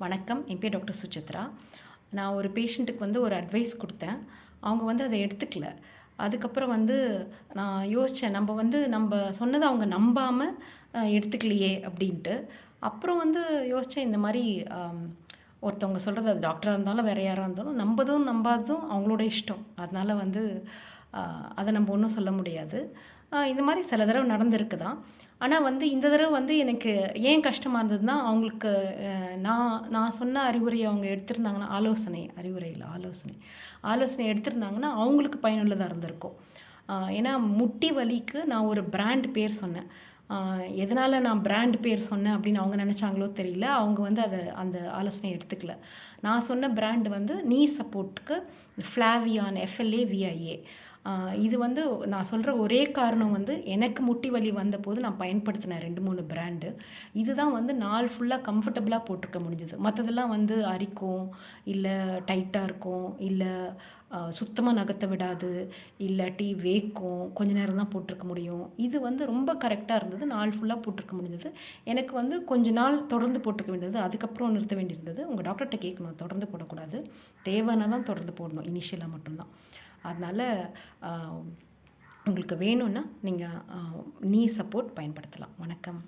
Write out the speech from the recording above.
வணக்கம் என் பேர் டாக்டர் சுசித்ரா. நான் ஒரு பேஷண்ட்டுக்கு வந்து ஒரு அட்வைஸ் கொடுத்தேன். அவங்க வந்து அதை எடுத்துக்கல. அதுக்கப்புறம் வந்து நான் யோசித்தேன் நம்ம வந்து நம்ம சொன்னதை அவங்க நம்பாமல் எடுத்துக்கலையே அப்படின்ட்டு. அப்புறம் வந்து யோசித்தேன் இந்த மாதிரி ஒருத்தவங்க சொல்கிறது அது டாக்டராக இருந்தாலும் வேறு யாராக இருந்தாலும் நம்பதும் நம்பாததும் அவங்களோட இஷ்டம். அதனால் வந்து அதை நம்ம ஒன்றும் சொல்ல முடியாது. இந்த மாதிரி சில தடவை நடந்திருக்கு தான் ஆனால் வந்து இந்த தடவை வந்து எனக்கு ஏன் கஷ்டமாக இருந்ததுன்னா அவங்களுக்கு நான் நான் சொன்ன அறிவுரை அவங்க எடுத்திருந்தாங்கன்னா ஆலோசனை அறிவுரை இல்லை ஆலோசனை. ஆலோசனை எடுத்திருந்தாங்கன்னா அவங்களுக்கு பயனுள்ளதாக இருந்திருக்கும். ஏன்னா முட்டி வலிக்கு நான் ஒரு பிராண்ட் பேர் சொன்னேன். எதனால் நான் பிராண்ட் பேர் சொன்னேன் அப்படின்னு அவங்க நினச்சாங்களோ தெரியல. அவங்க வந்து அதை அந்த ஆலோசனை எடுத்துக்கல. நான் சொன்ன பிராண்ட் வந்து நீ சப்போர்ட்டுக்கு ஃப்ளாவியான் எஃப்எல்ஏ விஐஏ இது வந்து நான் சொல்கிற ஒரே காரணம் வந்து எனக்கு முட்டி வலி வந்தபோது நான் பயன்படுத்தினேன் ரெண்டு மூணு பிராண்டு இதுதான் வந்து நாள் ஃபுல்லாக கம்ஃபர்டபுளாக போட்டிருக்க முடிஞ்சது. மற்றதெல்லாம் வந்து அரிக்கும் இல்லை டைட்டாக இருக்கும் இல்லை சுத்தமாக நகர்த்த விடாது இல்லாட்டி வேக்கும் கொஞ்ச நேரம் தான் போட்டிருக்க முடியும். இது வந்து ரொம்ப கரெக்டாக இருந்தது. நாள் ஃபுல்லாக போட்டிருக்க முடிஞ்சது. எனக்கு வந்து கொஞ்ச நாள் தொடர்ந்து போட்டிருக்க வேண்டியது. அதுக்கப்புறம் நிறுத்த வேண்டியிருந்தது. உங்கள் டாக்டர்கிட்ட கேட்கணும். தொடர்ந்து போடக்கூடாது. தேவைன்னா தான் தொடர்ந்து போடணும். இனிஷியலாக மட்டும்தான். அதனால் உங்களுக்கு வேணும்னா நீங்கள் நீ சப்போர்ட் பயன்படுத்தலாம். வணக்கம்.